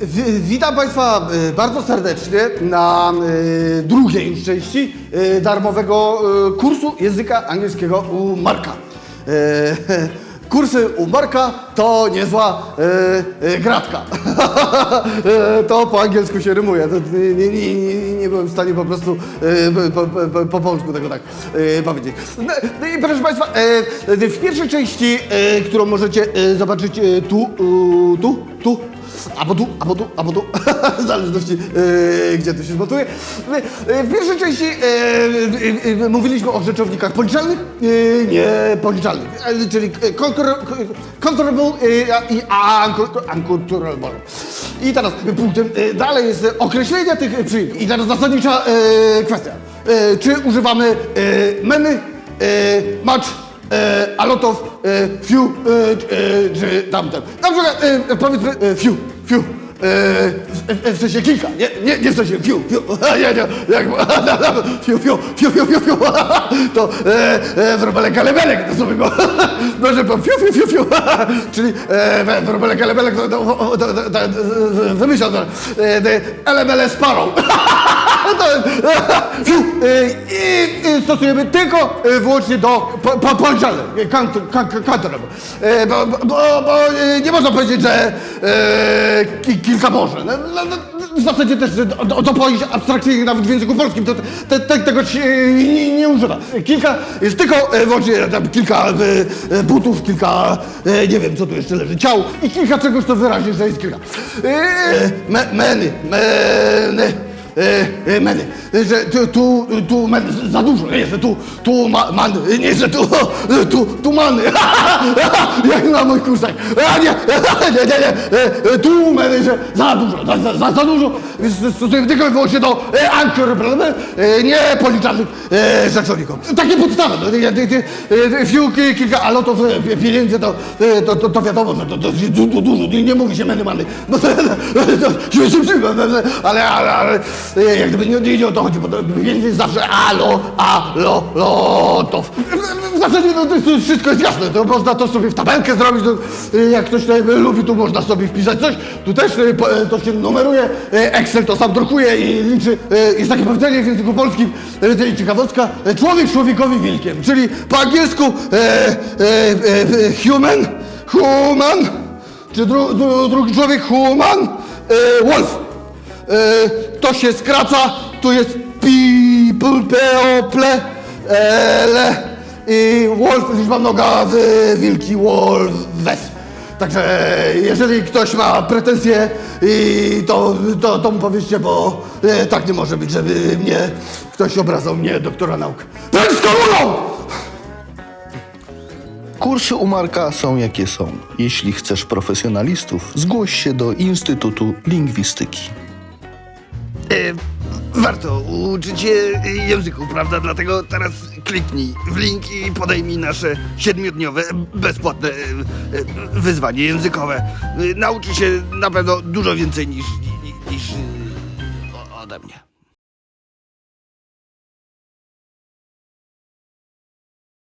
w- Witam Państwa e, bardzo serdecznie na drugiej już części darmowego kursu języka angielskiego u Marka. Kursy u Marka to niezła gratka. To po angielsku się rymuje. Nie, nie, nie, nie, byłem w stanie po prostu po, po, po, po polsku tego tak powiedzieć. No, no i proszę Państwa, w pierwszej części, którą możecie zobaczyć tu, tu, tu, albo tu, albo tu, albo tu, w zależności e, gdzie to się zmontuje. E, W pierwszej części e, e, e, mówiliśmy o rzeczownikach policzalnych, e, nie policzalnych, e, czyli conquer- conquerable e, i uncon- uncontrollable. I teraz punktem e, dalej jest określenie tych przyimków. I teraz zasadnicza e, kwestia. E, Czy używamy e, many, e, match, e, a lot of, e, few, e, e, czy tamten. Na przykład, e, powiedzmy, e, few, few. E, w, sensie kilka, nie, nie, nie w sensie fiu, fiu, nie, nie, jak, fiu, fiu, fiu, fiu, fiu, fiu, to e, e, wróbelek alebelek, to sobie go, może po fiu, fiu, fiu, fiu, czyli e, wróbelek alebelek, to, to, to, to, to, to wymyślał to, e, elemele sparą. To, fiu, e, i, i stosujemy tylko wyłącznie do po, po, policzalnych, counterable. E, bo, bo, bo, nie można powiedzieć, że ki, kilka może. No, no, no, w zasadzie też o, to pojęcie abstrakcyjnie nawet w języku polskim to, te, te, tego się nie, nie używa. Kilka jest tylko wyłącznie tam kilka butów, kilka nie wiem co tu jeszcze leży, ciał i kilka czegoś to wyraźnie, że jest kilka. Me, meny, meny e, e, meny, że tu, tu, tu men, za dużo, nie, że tu, tu ma, man, nie, że tu, tu, tu jak na moich kursach, a nie, nie, nie, nie, e, tu meny, że za dużo, za, za, za, dużo, więc stosujemy tylko i wyłącznie do e, anchor, prawda, e, nie policzalnych e. Takie podstawy, no, nie, nie, nie, e, kilka alotów e, pieniędzy, to, e, to, to, to wiadomo, to, to jest du, du, dużo, nie, nie mówi się meny, many, no to, to, to przyjmę, ale, ale, ale e, jak gdyby nie, nie, nie o to chodzi, bo to jest zawsze alo, alo, lotów. W zasadzie no, to jest, wszystko jest jasne, to można to sobie w tabelkę zrobić, to, e, jak ktoś tutaj lubi, tu można sobie wpisać coś, tu też po- e, to się numeruje, Excel to sam drukuje i liczy, jest takie powiedzenie w języku polskim, ciekawostka, człowiek człowiekowi wilkiem, czyli po angielsku human, human, czy dru, dru, drugi człowiek human, wolf. To się skraca, tu jest people, people, ele i wolf, liczba noga, w, wilki, wolves. Także jeżeli ktoś ma pretensje, i to, to, to mu powiedzcie, bo e, tak nie może być, żeby mnie ktoś obrazał, mnie, doktora nauk. Z komuną! Kursy u Marka są jakie są. Jeśli chcesz profesjonalistów, zgłoś się do Instytutu Lingwistyki. E, warto uczyć się prawda? Dlatego teraz kliknij w link i podejmij nasze siedmiodniowe, bezpłatne e, e, wyzwanie językowe. Nauczy się na pewno dużo więcej niż, niż, ode mnie.